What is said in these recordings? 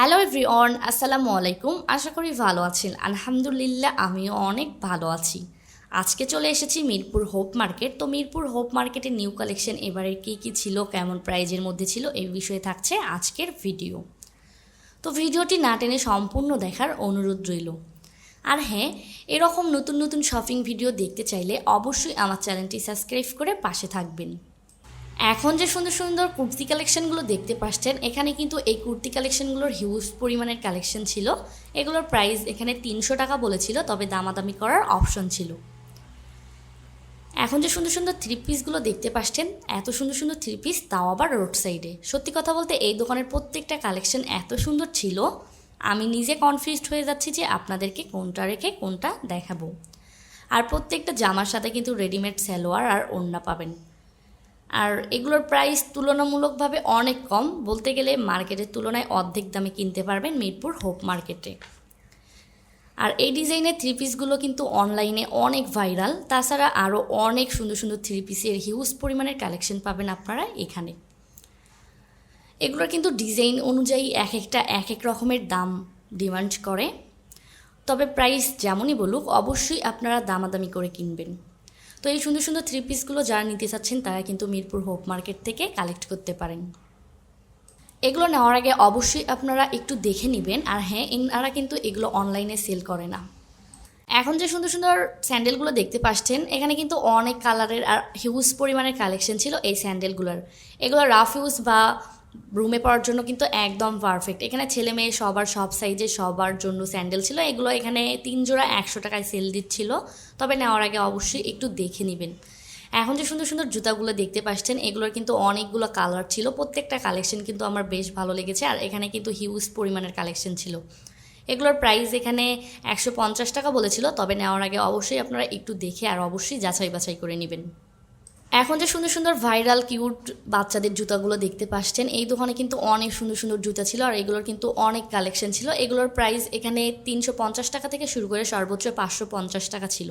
Hello everyone আসসালামু আলাইকুম আশা করি ভালো আছেন। আলহামদুলিল্লাহ, আমিও অনেক ভালো আছি। আজকে চলে এসেছি মিরপুর হোপ মার্কেট তো মিরপুর হোপ মার্কেটের নিউ কালেকশন এবারে কী কী ছিল, কেমন প্রাইজের মধ্যে ছিল, এই বিষয়ে থাকছে আজকের ভিডিও তো ভিডিওটি না টেনে সম্পূর্ণ দেখার অনুরোধ রইল। আর হ্যাঁ এরকম নতুন নতুন শপিং ভিডিও দেখতে চাইলে অবশ্যই আমার চ্যানেলটি সাবস্ক্রাইব করে পাশে থাকবেন। এখন যে সুন্দর সুন্দর কুর্তি কালেকশনগুলো দেখতে পাচ্ছেন, এখানে কিন্তু এই কুর্তি কালেকশনগুলোর হিউজ পরিমাণের কালেকশন ছিল। এগুলোর প্রাইস এখানে তিনশো টাকা বলেছিল, তবে দামাদামি করার অপশন ছিল। এখন যে সুন্দর সুন্দর থ্রি পিসগুলো দেখতে পাচ্ছেন, এত সুন্দর সুন্দর থ্রি পিস তাও আবার রোড সাইডে সত্যি কথা বলতে এই দোকানের প্রত্যেকটা কালেকশন এত সুন্দর ছিল, আমি নিজে কনফিউজড হয়ে যাচ্ছি যে আপনাদেরকে কোনটা রেখে কোনটা দেখাবো। আর প্রত্যেকটা জামার সাথে কিন্তু রেডিমেড সালোয়ার আর ওড়না পাবেন। আর এগুলোর প্রাইস তুলনামূলকভাবে অনেক কম। বলতে গেলে মার্কেটের তুলনায় অর্ধেক দামে কিনতে পারবেন মিরপুর হোপ মার্কেটে আর এই ডিজাইনের থ্রি পিসগুলো কিন্তু অনলাইনে অনেক ভাইরাল তাছাড়া আরও অনেক সুন্দর সুন্দর থ্রি পিসের হিউজ পরিমাণের কালেকশন পাবেন আপনারা এখানে। এগুলোর কিন্তু ডিজাইন অনুযায়ী এক একটা, এক এক রকমের দাম ডিমান্ড করে। তবে প্রাইস যেমনই বলুক, অবশ্যই আপনারা দামাদামি করে কিনবেন। তো এই সুন্দর সুন্দর থ্রি পিসগুলো যারা নিতে চাচ্ছেন, তারা কিন্তু মিরপুর হোপ মার্কেট থেকে কালেক্ট করতে পারেন। এগুলো নেওয়ার আগে অবশ্যই আপনারা একটু দেখে নেবেন। আর হ্যাঁ এনারা কিন্তু এগুলো অনলাইনে সেল করে না। এখন যে সুন্দর সুন্দর স্যান্ডেলগুলো দেখতে পাচ্ছেন, এখানে কিন্তু অনেক কালারের আর হিউজ পরিমাণের কালেকশন ছিল এই স্যান্ডেলগুলোর এগুলো রাফ ইউজ বা রুমে পড়ার জন্য কিন্তু একদম পারফেক্ট এখানে ছেলে মেয়ে সবার সব সাইজে সবার জন্য স্যান্ডেল ছিল। এগুলো এখানে তিন জোড়া একশো টাকায় সেল দিচ্ছিল। তবে নেওয়ার আগে অবশ্যই একটু দেখে নেবেন। এখন যে সুন্দর সুন্দর জুতাগুলো দেখতে পাচ্ছেন, এগুলোর কিন্তু অনেকগুলো কালার ছিল। প্রত্যেকটা কালেকশন কিন্তু আমার বেশ ভালো লেগেছে। আর এখানে কিন্তু হিউজ পরিমাণের কালেকশন ছিল। এগুলোর প্রাইস এখানে একশো পঞ্চাশ টাকা বলেছিল। তবে নেওয়ার আগে অবশ্যই আপনারা একটু দেখে আর অবশ্যই যাচাই বাছাই করে নেবেন। এখন যে সুন্দর সুন্দর ভাইরাল, কিউট বাচ্চাদের জুতাগুলো দেখতে পাচ্ছেন, এই দোকানে কিন্তু অনেক সুন্দর সুন্দর জুতা ছিল আর এগুলোর কিন্তু অনেক কালেকশন ছিল। এগুলোর প্রাইস এখানে তিনশো পঞ্চাশ টাকা থেকে শুরু করে সর্বোচ্চ পাঁচশো পঞ্চাশ টাকা ছিল।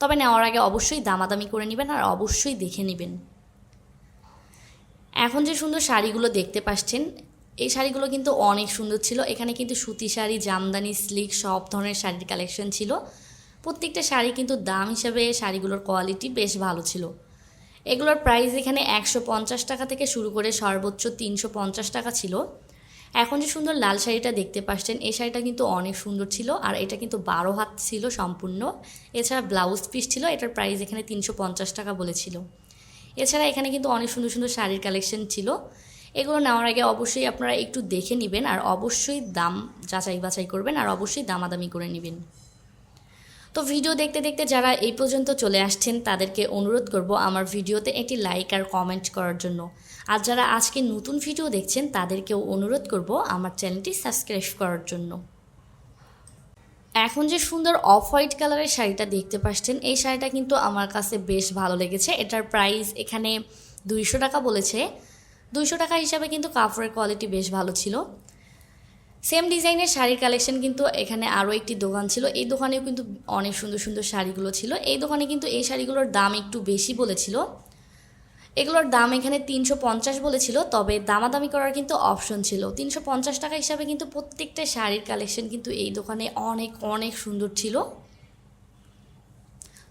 তবে নেওয়ার আগে অবশ্যই দামাদামি করে নেবেন আর অবশ্যই দেখে নেবেন। এখন যে সুন্দর শাড়িগুলো দেখতে পাচ্ছেন, এই শাড়িগুলো কিন্তু অনেক সুন্দর ছিল। এখানে কিন্তু সুতি শাড়ি, জামদানি স্লিক সব ধরনের শাড়ির কালেকশন ছিল। প্রত্যেকটা শাড়ি কিন্তু দাম হিসাবে শাড়িগুলোর কোয়ালিটি বেশ ভালো ছিল। এগুলোর প্রাইস এখানে একশো পঞ্চাশ টাকা থেকে শুরু করে সর্বোচ্চ তিনশো পঞ্চাশ টাকা ছিল। এখন যে সুন্দর লাল শাড়িটা দেখতে পাচ্ছেন, এই শাড়িটা কিন্তু অনেক সুন্দর ছিল আর এটা কিন্তু বারো হাত ছিল সম্পূর্ণ। এছাড়া ব্লাউজ পিস ছিল, এটার প্রাইস এখানে তিনশো পঞ্চাশ টাকা বলেছিল। এছাড়া এখানে কিন্তু অনেক সুন্দর সুন্দর শাড়ির কালেকশন ছিল। এগুলো নেওয়ার আগে অবশ্যই আপনারা একটু দেখে নেবেন আর অবশ্যই দাম যাচাই বাছাই করবেন আর অবশ্যই দামাদামি করে নেবেন। তো ভিডিও দেখতে দেখতে যারা এই পর্যন্ত চলে আসছেন, তাদেরকে অনুরোধ করব আমার ভিডিওতে একটি লাইক আর কমেন্ট করার জন্য। আর যারা আজকে নতুন ভিডিও দেখছেন, তাদেরকেও অনুরোধ করব আমার চ্যানেলটি সাবস্ক্রাইব করার জন্য। এখন যে সুন্দর অফ হোয়াইট কালারের শাড়িটা দেখতে পাচ্ছেন, এই শাড়িটা কিন্তু আমার কাছে বেশ ভালো লেগেছে। এটার প্রাইস এখানে দুইশো টাকা বলেছে। দুইশো টাকা হিসাবে কিন্তু কাপড়ের কোয়ালিটি বেশ ভালো ছিল। সেম ডিজাইনের শাড়ির কালেকশন কিন্তু এখানে আরও একটি দোকান ছিল। এই দোকানেও কিন্তু অনেক সুন্দর সুন্দর শাড়িগুলো ছিল। এই দোকানে কিন্তু এই শাড়িগুলোর দাম একটু বেশি বলেছিল। এগুলোর দাম এখানে তিনশো পঞ্চাশ বলেছিল, তবে দামাদামি করার কিন্তু অপশন ছিল। তিনশো পঞ্চাশ টাকা হিসাবে কিন্তু প্রত্যেকটা শাড়ির কালেকশন কিন্তু এই দোকানে অনেক অনেক সুন্দর ছিল।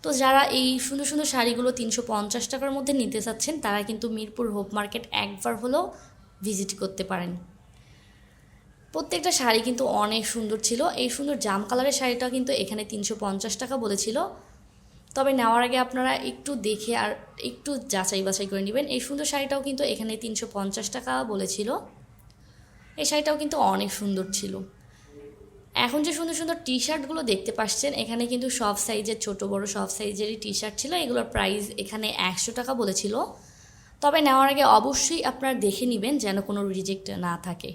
তো যারা এই সুন্দর সুন্দর শাড়িগুলো তিনশো পঞ্চাশ টাকার মধ্যে নিতে চাচ্ছেন, তারা কিন্তু মিরপুর হোপ মার্কেট একবার হলেও ভিজিট করতে পারেন। প্রত্যেকটা শাড়ি কিন্তু অনেক সুন্দর ছিল। এই সুন্দর জাম কালারের শাড়িটা কিন্তু এখানে তিনশো পঞ্চাশ টাকা বলেছিল। তবে নেওয়ার আগে আপনারা একটু দেখে আর একটু যাচাই বাছাই করে নেবেন। এই সুন্দর শাড়িটাও কিন্তু এখানে তিনশো পঞ্চাশ টাকা বলেছিল। এই শাড়িটাও কিন্তু অনেক সুন্দর ছিল। এখন যে সুন্দর সুন্দর টি শার্টগুলো দেখতে পাচ্ছেন, এখানে কিন্তু সব সাইজের, ছোট, বড় সব সাইজেরই টি শার্ট ছিল। এগুলোর প্রাইস এখানে একশো টাকা বলেছিল। তবে নেওয়ার আগে অবশ্যই আপনারা দেখে নেবেন যেন কোনো রিজেক্ট না থাকে।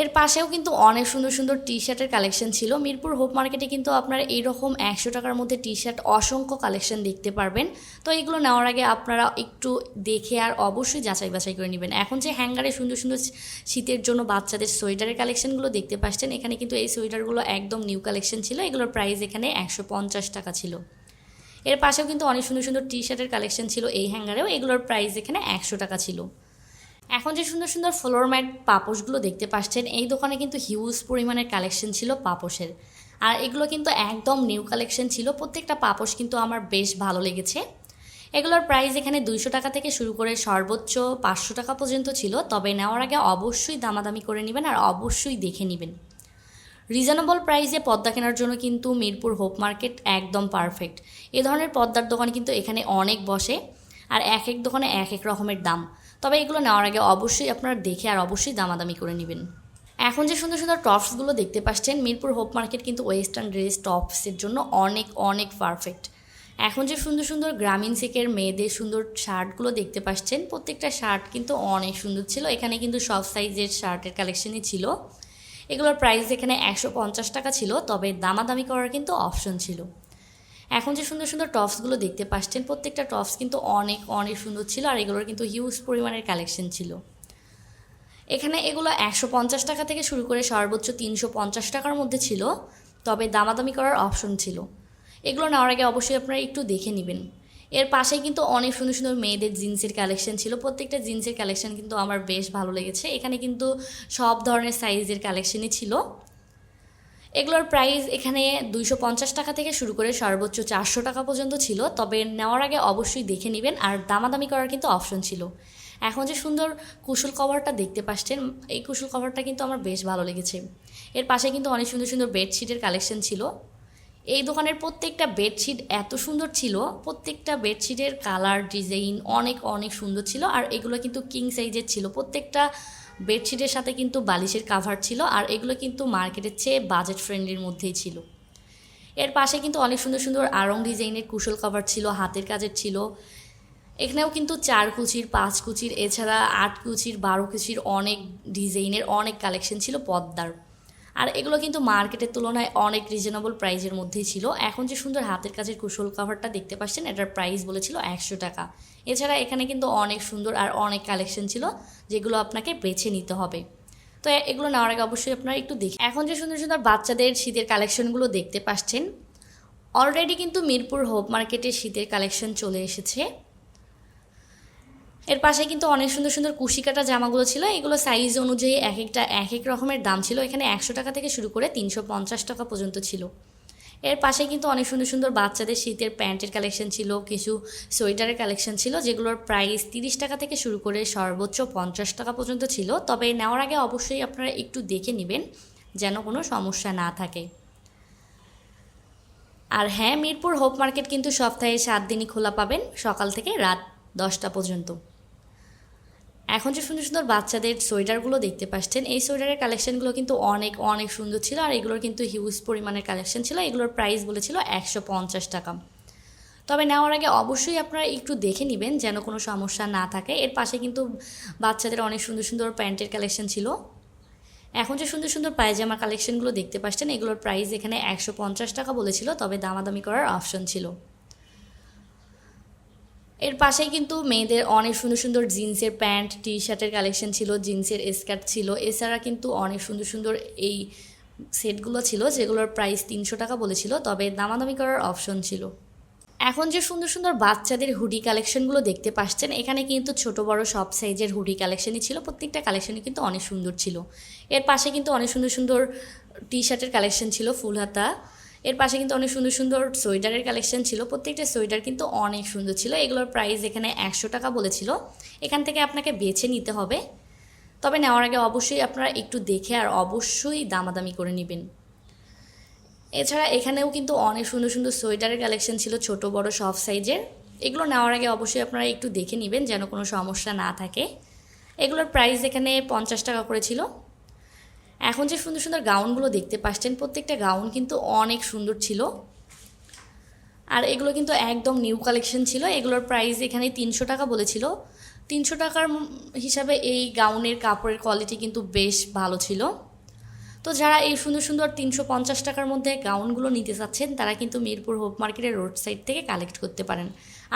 এর পাশেও কিন্তু অনেক সুন্দর সুন্দর টি শার্টের কালেকশন ছিল। মিরপুর হোপ মার্কেটে কিন্তু আপনারা এইরকম একশো টাকার মধ্যে টি শার্ট অসংখ্য কালেকশন দেখতে পারবেন। তো এগুলো নেওয়ার আগে আপনারা একটু দেখে আর অবশ্যই যাচাই বাছাই করে নেবেন। এখন যে হ্যাঙ্গারে সুন্দর সুন্দর শীতের জন্য বাচ্চাদের সোয়েটারের কালেকশনগুলো দেখতে পাচ্ছেন, এখানে কিন্তু এই সোয়েটারগুলো একদম নিউ কালেকশন ছিল। এগুলোর প্রাইস এখানে একশো পঞ্চাশ টাকা ছিল। এর পাশেও কিন্তু অনেক সুন্দর সুন্দর টি শার্টের কালেকশন ছিল এই হ্যাঙ্গারেও। এগুলোর প্রাইস এখানে একশো টাকা ছিল। এখন যে সুন্দর সুন্দর ফ্লোর ম্যাট পাপোশগুলো দেখতে পাচ্ছেন, এই দোকানে কিন্তু হিউজ পরিমাণের কালেকশন ছিল পাপোশের। আর এগুলো কিন্তু একদম নিউ কালেকশন ছিল। প্রত্যেকটা পাপোশ কিন্তু আমার বেশ ভালো লেগেছে। এগুলোর প্রাইস এখানে দুইশো টাকা থেকে শুরু করে সর্বোচ্চ পাঁচশো টাকা পর্যন্ত ছিল। তবে নেওয়ার আগে অবশ্যই দামাদামি করে নেবেন আর অবশ্যই দেখে নেবেন। রিজনেবল প্রাইসে পদ্মা কেনার জন্য কিন্তু মিরপুর হোপ মার্কেট একদম পারফেক্ট এ ধরনের পদ্মার দোকান কিন্তু এখানে অনেক বসে। আর এক এক দোকানে এক এক রকমের দাম। তবে এগুলো নেওয়ার আগে অবশ্যই আপনারা দেখে আর অবশ্যই দামাদামি করে নেবেন। এখন যে সুন্দর সুন্দর টপসগুলো দেখতে পাচ্ছেন, মিরপুর হোপ মার্কেট কিন্তু ওয়েস্টার্ন ড্রেস টপসের জন্য অনেক অনেক পারফেক্ট এখন যে সুন্দর সুন্দর গ্রামীণ সিকের মেয়েদের সুন্দর শার্টগুলো দেখতে পাচ্ছেন, প্রত্যেকটা শার্ট কিন্তু অনেক সুন্দর ছিল। এখানে কিন্তু সব সাইজের শার্টের কালেকশনই ছিল। এগুলোর প্রাইস এখানে একশো পঞ্চাশ টাকা ছিল, তবে দামাদামি করার কিন্তু অপশন ছিল। এখন যে সুন্দর সুন্দর টপসগুলো দেখতে পাচ্ছেন, প্রত্যেকটা টপস কিন্তু অনেক অনেক সুন্দর ছিল আর এগুলোর কিন্তু হিউজ পরিমাণের কালেকশন ছিল। এখানে এগুলো একশো পঞ্চাশ টাকা থেকে শুরু করে সর্বোচ্চ তিনশো পঞ্চাশ টাকার মধ্যে ছিল, তবে দামাদামি করার অপশন ছিল। এগুলো নেওয়ার আগে অবশ্যই আপনারা একটু দেখে নেবেন। এর পাশেই কিন্তু অনেক সুন্দর সুন্দর মেয়েদের জিন্সের কালেকশন ছিল। প্রত্যেকটা জিন্সের কালেকশন কিন্তু আমার বেশ ভালো লেগেছে। এখানে কিন্তু সব ধরনের সাইজের কালেকশনই ছিল। এগুলোর প্রাইস এখানে দুইশো পঞ্চাশ টাকা থেকে শুরু করে সর্বোচ্চ চারশো টাকা পর্যন্ত ছিল, তবে নেওয়ার আগে অবশ্যই দেখে নেবেন আর দামাদামি করার কিন্তু অপশন ছিল। এখন যে সুন্দর কুশল কভারটা দেখতে পাচ্ছেন, এই কুশল কভারটা কিন্তু আমার বেশ ভালো লেগেছে। এর পাশে কিন্তু অনেক সুন্দর সুন্দর বেডশিটের কালেকশন ছিল। এই দোকানের প্রত্যেকটা বেডশিট এত সুন্দর ছিল, প্রত্যেকটা বেডশিটের কালার ডিজাইন অনেক অনেক সুন্দর ছিল, আর এগুলো কিন্তু কিং সাইজের ছিল। প্রত্যেকটা বেডশিটের সাথে কিন্তু বালিশের কাভার ছিল আর এগুলো কিন্তু মার্কেটের চেয়ে বাজেট ফ্রেন্ডলির মধ্যেই ছিল। এর পাশে কিন্তু অনেক সুন্দর সুন্দর আরং ডিজাইনের কুশল কাভার ছিল, হাতের কাজের ছিল। এখানেও কিন্তু চার কুচির, পাঁচ কুচির, এছাড়া আট কুচির, বারো কুচির অনেক ডিজাইনের অনেক কালেকশন ছিল পদ্মার। আর এগুলো কিন্তু মার্কেটের তুলনায় অনেক রিজনেবল প্রাইজের মধ্যেই ছিল। এখন যে সুন্দর হাতের কাজের কুশল কাভারটা দেখতে পাচ্ছেন, এটার প্রাইস বলেছিল একশো টাকা। এছাড়া এখানে কিন্তু অনেক সুন্দর আর অনেক কালেকশন ছিল, যেগুলো আপনাকে বেছে নিতে হবে। তো এগুলো নেওয়ার আগে অবশ্যই আপনারা একটু দেখি এখন যে সুন্দর সুন্দর বাচ্চাদের শীতের কালেকশনগুলো দেখতে পাচ্ছেন অলরেডি কিন্তু মিরপুর হোপ মার্কেটে শীতের কালেকশন চলে এসেছে। এর পাশে কিন্তু অনেক সুন্দর সুন্দর কুশি কাটা জামাগুলো ছিল। এগুলো সাইজ অনুযায়ী এক একটা, এক এক রকমের দাম ছিল। এখানে একশো টাকা থেকে শুরু করে তিনশো পঞ্চাশ টাকা পর্যন্ত ছিল। এর পাশে কিন্তু অনেক সুন্দর সুন্দর বাচ্চাদের শীতের প্যান্টের কালেকশন ছিল, কিছু সোয়েটারের কালেকশন ছিল, যেগুলোর প্রাইস তিরিশ টাকা থেকে শুরু করে সর্বোচ্চ পঞ্চাশ টাকা পর্যন্ত ছিল। তবে নেওয়ার আগে অবশ্যই আপনারা একটু দেখে নেবেন যেন কোনো সমস্যা না থাকে। আর হ্যাঁ মিরপুর হোপ মার্কেট কিন্তু সপ্তাহে সাত দিনই খোলা পাবেন, সকাল থেকে রাত দশটা পর্যন্ত। এখন যে সুন্দর সুন্দর বাচ্চাদের সোয়েটারগুলো দেখতে পাচ্ছেন, এই সোয়েটারের কালেকশনগুলো কিন্তু অনেক অনেক সুন্দর ছিল আর এগুলোর কিন্তু হিউজ পরিমাণের কালেকশন ছিল। এগুলোর প্রাইস বলেছিল একশো পঞ্চাশ টাকা। তবে নেওয়ার আগে অবশ্যই আপনারা একটু দেখে নেবেন যেন কোনো সমস্যা না থাকে। এর পাশে কিন্তু বাচ্চাদের অনেক সুন্দর সুন্দর প্যান্টের কালেকশন ছিল। এখন যে সুন্দর সুন্দর পায়জামা কালেকশনগুলো দেখতে পাচ্ছেন, এগুলোর প্রাইস এখানে একশো পঞ্চাশ টাকা বলেছিল, তবে দামাদামি করার অপশন ছিল। এর পাশেই কিন্তু মেয়েদের অনেক সুন্দর সুন্দর জিন্সের প্যান্ট টি শার্টের কালেকশন ছিল, জিন্সের স্কার্ট ছিল। এছাড়া কিন্তু অনেক সুন্দর সুন্দর এই সেটগুলো ছিল যেগুলোর প্রাইস তিনশো টাকা বলেছিল, তবে দামাদামি করার অপশন ছিল। এখন যে সুন্দর সুন্দর বাচ্চাদের হুডি কালেকশনগুলো দেখতে পাচ্ছেন, এখানে কিন্তু ছোট বড় সব সাইজের হুডি কালেকশনই ছিল, প্রত্যেকটা কালেকশনই কিন্তু অনেক সুন্দর ছিল। এর পাশে কিন্তু অনেক সুন্দর সুন্দর টি শার্টের কালেকশন ছিল, ফুল হাতা। এর পাশে কিন্তু অনেক সুন্দর সুন্দর সোয়েটারের কালেকশন ছিল। প্রত্যেকটা সোয়েটার কিন্তু অনেক সুন্দর ছিল। এগুলোর প্রাইস এখানে একশো টাকা বলেছিল। এখান থেকে আপনাকে বেছে নিতে হবে। তবে নেওয়ার আগে অবশ্যই আপনারা একটু দেখে আর অবশ্যই দামাদামি করে নেবেন। এছাড়া এখানেও কিন্তু অনেক সুন্দর সুন্দর সোয়েটারের কালেকশন ছিল ছোট, বড়, সব সাইজের। এগুলো নেওয়ার আগে অবশ্যই আপনারা একটু দেখে নেবেন যেন কোনো সমস্যা না থাকে। এগুলোর প্রাইস এখানে পঞ্চাশ টাকা করে ছিল। এখন যে সুন্দর সুন্দর গাউনগুলো দেখতে পাচ্ছেন, প্রত্যেকটা গাউন কিন্তু অনেক সুন্দর ছিল। আর এগুলো কিন্তু একদম নিউ কালেকশন ছিল। এগুলোর প্রাইস এখানে তিনশো টাকা বলেছিল। তিনশো টাকার হিসাবে এই গাউনের কাপড়ের কোয়ালিটি কিন্তু বেশ ভালো ছিল। তো যারা এই সুন্দর সুন্দর তিনশো পঞ্চাশ টাকার মধ্যে গাউনগুলো নিতে চাচ্ছেন, তারা কিন্তু মিরপুর হোপ মার্কেটের রোড সাইড থেকে কালেক্ট করতে পারেন।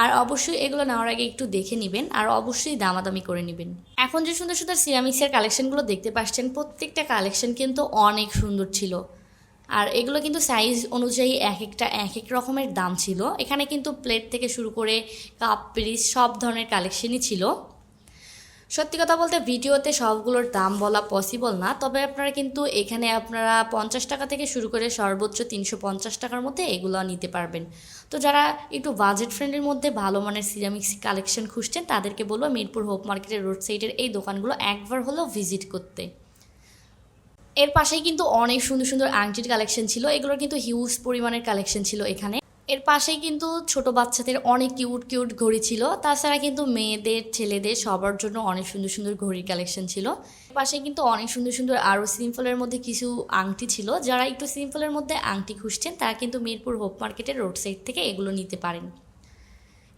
আর অবশ্যই এগুলো নেওয়ার আগে একটু দেখে নেবেন আর অবশ্যই দামাদামি করে নেবেন। এখন যে সুন্দর সুন্দর সিরামিক্সের কালেকশনগুলো দেখতে পাচ্ছেন, প্রত্যেকটা কালেকশন কিন্তু অনেক সুন্দর ছিল। আর এগুলো কিন্তু সাইজ অনুযায়ী এক একটা, এক এক রকমের দাম ছিল। এখানে কিন্তু প্লেট থেকে শুরু করে কাপ পিরিস সব ধরনের কালেকশনই ছিল। সত্যি কথা বলতে ভিডিওতে সবগুলোর দাম বলা পসিবল না, তবে আপনারা কিন্তু এখানে আপনারা পঞ্চাশ টাকা থেকে শুরু করে সর্বোচ্চ তিনশো পঞ্চাশ টাকার মধ্যে এগুলো নিতে পারবেন। তো যারা একটু বাজেট ফ্রেন্ডের মধ্যে ভালো মানের সিরামিক্স কালেকশন খুঁজছেন, তাদেরকে বলব মিরপুর হোপ মার্কেটের রোড সাইডের এই দোকানগুলো একবার হলেও ভিজিট করতে। এর পাশেই কিন্তু অনেক সুন্দর সুন্দর আংটির কালেকশন ছিল, এগুলোর কিন্তু হিউজ পরিমাণের কালেকশন ছিল এখানে। এর পাশেই কিন্তু ছোট বাচ্চাদের অনেক কিউট কিউট ঘড়ি ছিল। তাছাড়া কিন্তু মেয়েদের, ছেলেদের সবার জন্য অনেক সুন্দর সুন্দর ঘড়ির কালেকশন ছিল। পাশে কিন্তু অনেক সুন্দর সুন্দর আরও সিম্পলের মধ্যে কিছু আংটি ছিল। যারা একটু সিম্পলের মধ্যে আংটি খুঁজছেন, তারা কিন্তু মিরপুর হোপ মার্কেটের রোড সাইড থেকে এগুলো নিতে পারেন।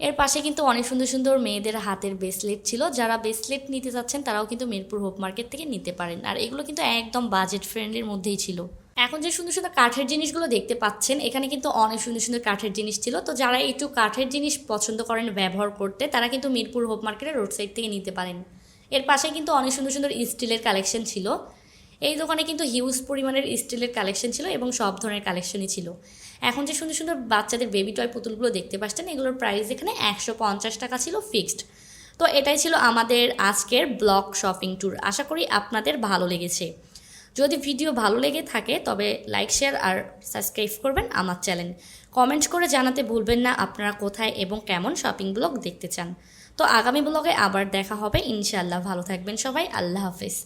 এর পাশে কিন্তু অনেক সুন্দর সুন্দর মেয়েদের হাতের ব্রেসলেট ছিল। যারা ব্রেসলেট নিতে চাচ্ছেন, তারাও কিন্তু মিরপুর হোপ মার্কেট থেকে নিতে পারেন। আর এগুলো কিন্তু একদম বাজেট ফ্রেন্ডলির মধ্যেই ছিল। এখন যে সুন্দর সুন্দর কাঠের জিনিসগুলো দেখতে পাচ্ছেন, এখানে কিন্তু অনেক সুন্দর সুন্দর কাঠের জিনিস ছিল। তো যারা একটু কাঠের জিনিস পছন্দ করেন, ব্যবহার করতে, তারা কিন্তু মিরপুর হোপ মার্কেটের রোড সাইড থেকে নিতে পারেন। এর পাশে কিন্তু অনেক সুন্দর সুন্দর স্টিলের কালেকশন ছিল। এই দোকানে কিন্তু হিউজ পরিমাণের স্টিলের কালেকশন ছিল এবং সব ধরনের কালেকশনই ছিল। এখন যে সুন্দর সুন্দর বাচ্চাদের বেবি টয় পুতুলগুলো দেখতে পাচ্ছেন, এগুলোর প্রাইস এখানে একশো পঞ্চাশ টাকা ছিল ফিক্সড তো এটাই ছিল আমাদের আজকের ব্লগ শপিং ট্যুর আশা করি আপনাদের ভালো লেগেছে। যদি ভিডিও ভালো লেগে থাকে, তবে লাইক শেয়ার আর সাবস্ক্রাইব করবেন আমার চ্যানেল কমেন্ট করে জানাতে ভুলবেন না আপনারা কোথায় এবং কেমন শপিং ব্লগ দেখতে চান। তো আগামী ব্লগে আবার দেখা হবে। ইনশাআল্লাহ ভালো থাকবেন সবাই। আল্লাহ হাফেজ।